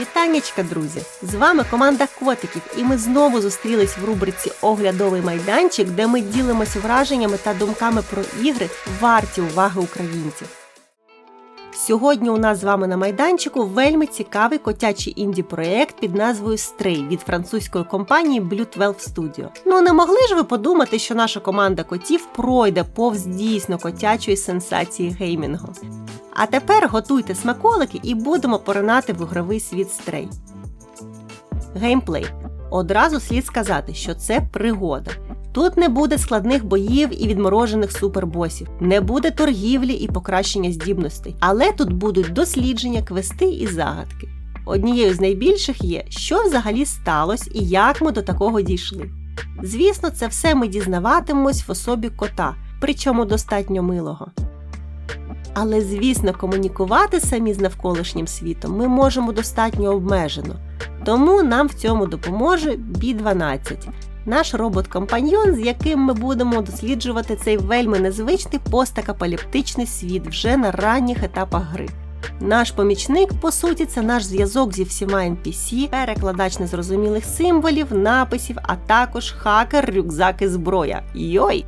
Вітаннячка, друзі! З вами команда котиків, і ми знову зустрілись в рубриці Оглядовий майданчик, де ми ділимося враженнями та думками про ігри, варті уваги українців. Сьогодні у нас з вами на майданчику вельми цікавий котячий інді-проєкт під назвою Stray від французької компанії Blue 12 Studio. Ну не могли ж ви подумати, що наша команда котів пройде повз дійсно котячої сенсації геймінгу. А тепер готуйте смаколики і будемо поринати в ігровий світ Stray. Геймплей. Одразу слід сказати, що це пригода. Тут не буде складних боїв і відморожених супербосів, не буде торгівлі і покращення здібностей, але тут будуть дослідження, квести і загадки. Однією з найбільших є, що взагалі сталося і як ми до такого дійшли. Звісно, це все ми дізнаватимемось в особі кота, причому достатньо милого. Але, звісно, комунікувати самі з навколишнім світом ми можемо достатньо обмежено, тому нам в цьому допоможе B12, наш робот-компаньйон, з яким ми будемо досліджувати цей вельми незвичний постакапаліптичний світ вже на ранніх етапах гри. Наш помічник, по суті, це наш зв'язок зі всіма NPC, перекладач незрозумілих символів, написів, а також хакер, рюкзак і зброя. Йой!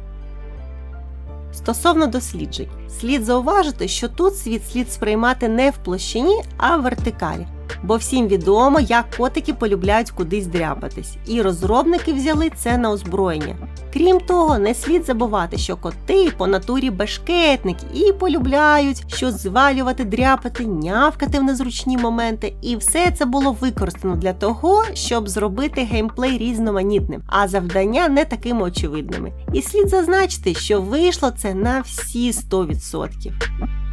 Стосовно досліджень, слід зауважити, що тут світ слід сприймати не в площині, а в вертикалі. Бо всім відомо, як котики полюбляють кудись дряпатись, і розробники взяли це на озброєння. Крім того, не слід забувати, що коти по натурі бешкетники і полюбляють щось звалювати, дряпати, нявкати в незручні моменти, і все це було використано для того, щоб зробити геймплей різноманітним, а завдання не такими очевидними. І слід зазначити, що вийшло це на всі 100%.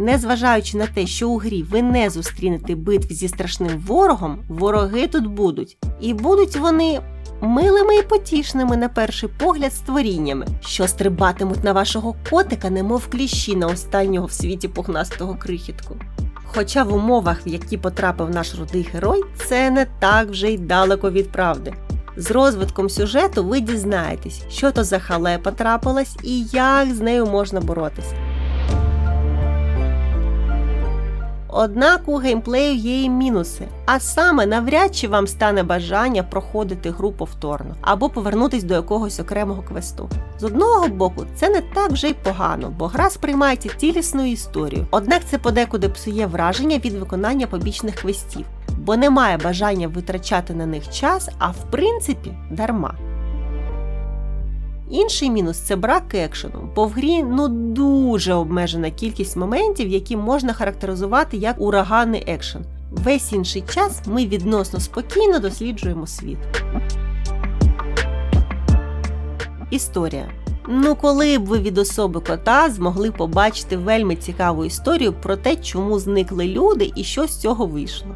Незважаючи на те, що у грі ви не зустрінете битв зі страшним ворогом, вороги тут будуть. І будуть вони милими і потішними на перший погляд створіннями, що стрибатимуть на вашого котика, немов кліщі на останнього в світі пухнастого крихітку. Хоча в умовах, в які потрапив наш рудий герой, це не так вже й далеко від правди. З розвитком сюжету ви дізнаєтесь, що то за халепа трапилась і як з нею можна боротися. Однак у геймплею є і мінуси, а саме навряд чи вам стане бажання проходити гру повторно або повернутись до якогось окремого квесту. З одного боку, це не так вже й погано, бо гра сприймається цілісною історією. Однак це подекуди псує враження від виконання побічних квестів, бо немає бажання витрачати на них час, а в принципі дарма. Інший мінус це брак екшену, бо в грі ну дуже обмежена кількість моментів, які можна характеризувати як ураганний екшен. Весь інший час ми відносно спокійно досліджуємо світ. Історія. Ну, коли б ви від особи кота змогли побачити вельми цікаву історію про те, чому зникли люди і що з цього вийшло.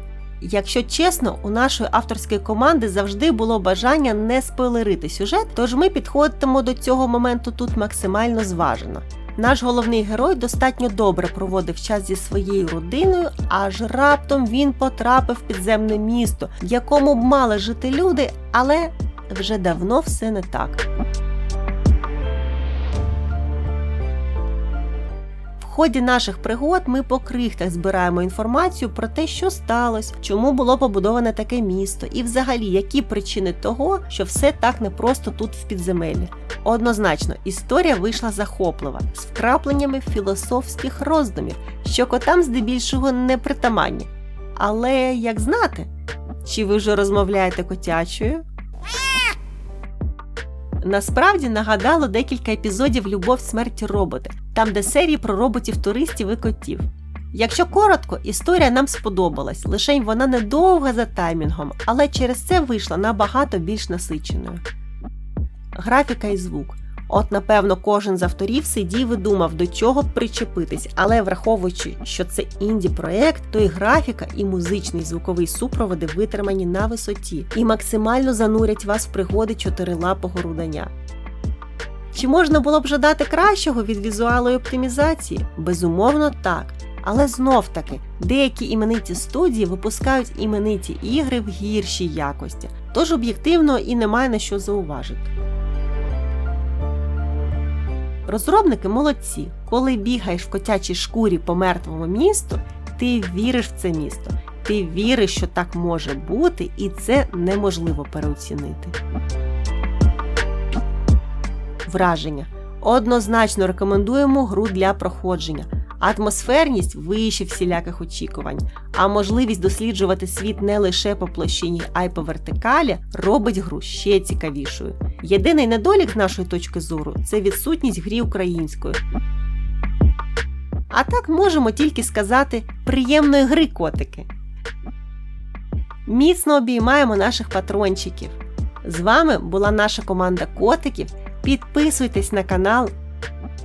Якщо чесно, у нашої авторської команди завжди було бажання не спойлерити сюжет, тож ми підходимо до цього моменту тут максимально зважено. Наш головний герой достатньо добре проводив час зі своєю родиною, аж раптом він потрапив в підземне місто, в якому б мали жити люди, але вже давно все не так. Ході наших пригод ми по крихтах збираємо інформацію про те, що сталося, чому було побудоване таке місто, і взагалі які причини того, що все так непросто тут в підземеллі. Однозначно, історія вийшла захоплива, з вкрапленнями філософських роздумів, що котам здебільшого не притаманні. Але як знати, чи ви вже розмовляєте котячою? Насправді нагадало декілька епізодів Любов, смерть роботи, там де серії про роботів-туристів і котів. Якщо коротко, історія нам сподобалась, лише вона недовга за таймінгом, але через це вийшла набагато більш насиченою. Графіка і звук. От, напевно, кожен з авторів сидів і думав, до чого б причепитись, але враховуючи, що це інді-проект, то і графіка, і музичний звуковий супроводи витримані на висоті і максимально занурять вас в пригоди чотирилапого рудання. Чи можна було б жадати кращого від візуалу і оптимізації? Безумовно, так. Але знов таки, деякі імениті студії випускають імениті ігри в гіршій якості, тож об'єктивно і немає на що зауважити. Розробники молодці. Коли бігаєш в котячій шкурі по мертвому місту, ти віриш в це місто. Ти віриш, що так може бути, і це неможливо переоцінити. Враження. Однозначно рекомендуємо гру для проходження. Атмосферність вище всіляких очікувань, а можливість досліджувати світ не лише по площині, а й по вертикалі робить гру ще цікавішою. Єдиний недолік з нашої точки зору це відсутність грі українською. А так можемо тільки сказати приємної гри котики. Міцно обіймаємо наших патрончиків. З вами була наша команда котиків. Підписуйтесь на канал,